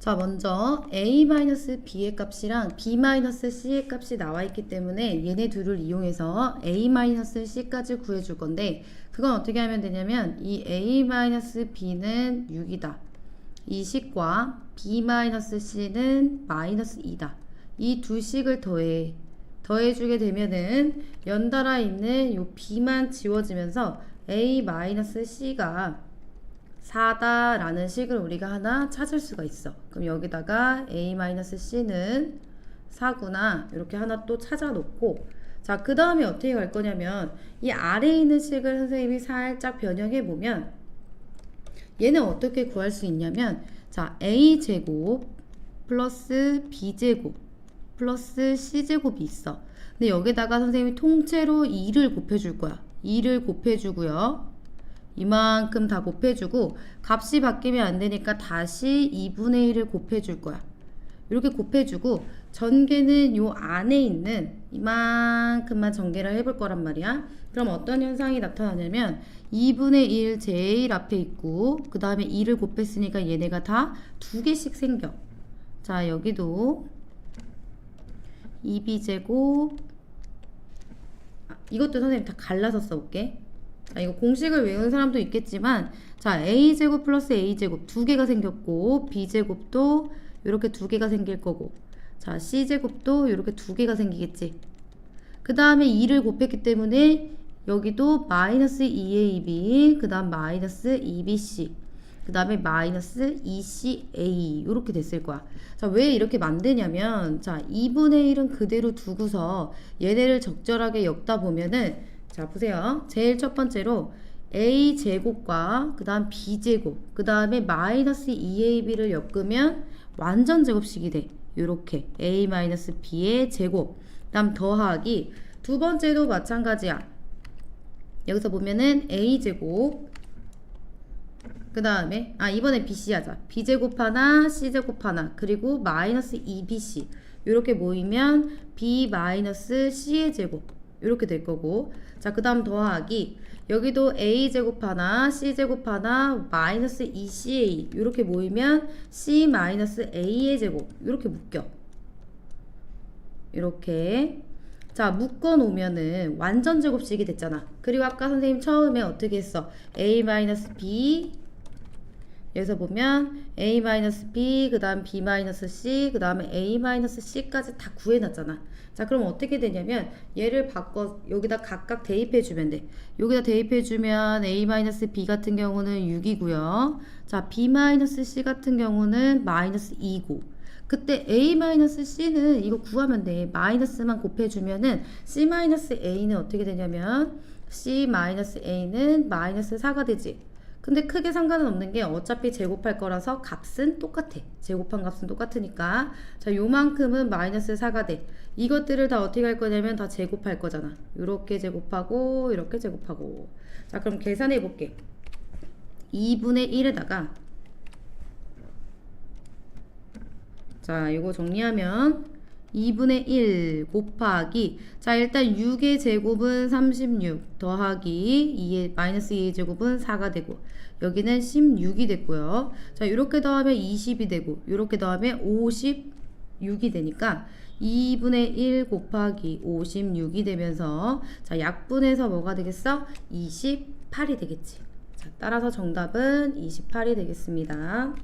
자, 먼저 a-b의 값이랑 b-c의 값이 나와 있기 때문에 얘네 둘을 이용해서 a-c까지 구해 줄 건데 그건 어떻게 하면 되냐면 이 a-b는 6이다. 이 식과 b-c는 마이너스 2다. 이 두 식을 더해 더해 주게 되면은 연달아 있는 요 b만 지워지면서 a-c가 4다 라는 식을 우리가 하나 찾을 수가 있어. 그럼 여기다가 a-c는 4구나 이렇게 하나 또 찾아 놓고 자, 그 다음에 어떻게 갈 거냐면 이 아래에 있는 식을 선생님이 살짝 변형해 보면 얘는 어떻게 구할 수 있냐면 자, a제곱 플러스 b제곱 플러스 c제곱이 있어. 근데 여기다가 선생님이 통째로 2를 곱해줄 거야. 2를 곱해주고요. 이만큼 다 곱해주고 값이 바뀌면 안 되니까 다시 2분의 1을 곱해줄 거야. 이렇게 곱해주고 전개는 요 안에 있는 이만큼만 전개를 해볼 거란 말이야. 그럼 어떤 현상이 나타나냐면 2분의 1 제일 앞에 있고 그 다음에 2를 곱했으니까 얘네가 다 두 개씩 생겨. 자 여기도 2b제곱 아, 이것도 선생님 다 갈라서 써볼게. 자, 이거 공식을 외우는 사람도 있겠지만 자 a제곱 플러스 a제곱 두 개가 생겼고 b제곱도 이렇게 두 개가 생길 거고 자 c제곱도 이렇게 두 개가 생기겠지. 그 다음에 2를 곱했기 때문에 여기도 마이너스 2ab 그 다음 마이너스 2bc 그 다음에 마이너스 2ca 이렇게 됐을 거야. 자 왜 이렇게 만드냐면 자 2분의 1은 그대로 두고서 얘네를 적절하게 엮다 보면은 자 보세요. 제일 첫 번째로 a 제곱과 그 다음 b 제곱 그 다음에 마이너스 2ab를 엮으면 완전 제곱식이 돼. 요렇게 a 마이너스 b의 제곱. 그 다음 더하기 두 번째도 마찬가지야. 여기서 보면은 a 제곱 그 다음에 아 이번에 bc 하자. B 제곱 하나 c 제곱 하나 그리고 마이너스 2bc 이렇게 모이면 b 마이너스 c의 제곱 이렇게 될 거고. 자 그 다음 더하기 여기도 a 제곱 하나 c 제곱 하나 마이너스 2ca 이렇게 모이면 c 마이너스 a의 제곱 이렇게 묶여. 이렇게. 자 묶어 놓으면은 완전 제곱식이 됐잖아. 그리고 아까 선생님 처음에 어떻게 했어? A 마이너스 b 여기서 보면 a 마이너스 b 그 다음 b 마이너스 c 그 다음에 a 마이너스 c까지 다 구해놨잖아. 자 그럼 어떻게 되냐면 얘를 바꿔 여기다 각각 대입해 주면 돼. 여기다 대입해 주면 a 마이너스 b 같은 경우는 6이고요. 자 b 마이너스 c 같은 경우는 마이너스 2고. 그때 a 마이너스 c는 이거 구하면 돼. 마이너스만 곱해주면은 c 마이너스 a는 어떻게 되냐면 c 마이너스 a는 마이너스 4가 되지 근데 크게 상관은 없는 게 어차피 제곱할 거라서 값은 똑같아. 제곱한 값은 똑같으니까. 자, 요만큼은 마이너스 4가 돼. 이것들을 다 어떻게 할 거냐면 다 제곱할 거잖아. 이렇게 제곱하고, 이렇게 제곱하고. 자, 그럼 계산해 볼게. 2분의 1에다가 자, 이거 정리하면 2분의 1 곱하기. 자 일단 6의 제곱은 36 더하기 2의 마이너스 2의 제곱은 4가 되고 여기는 16이 됐고요. 자 이렇게 더하면 20이 되고 이렇게 더하면 56이 되니까 2분의 1 곱하기 56이 되면서 자 약분해서 뭐가 되겠어? 28이 되겠지. 자 따라서 정답은 28이 되겠습니다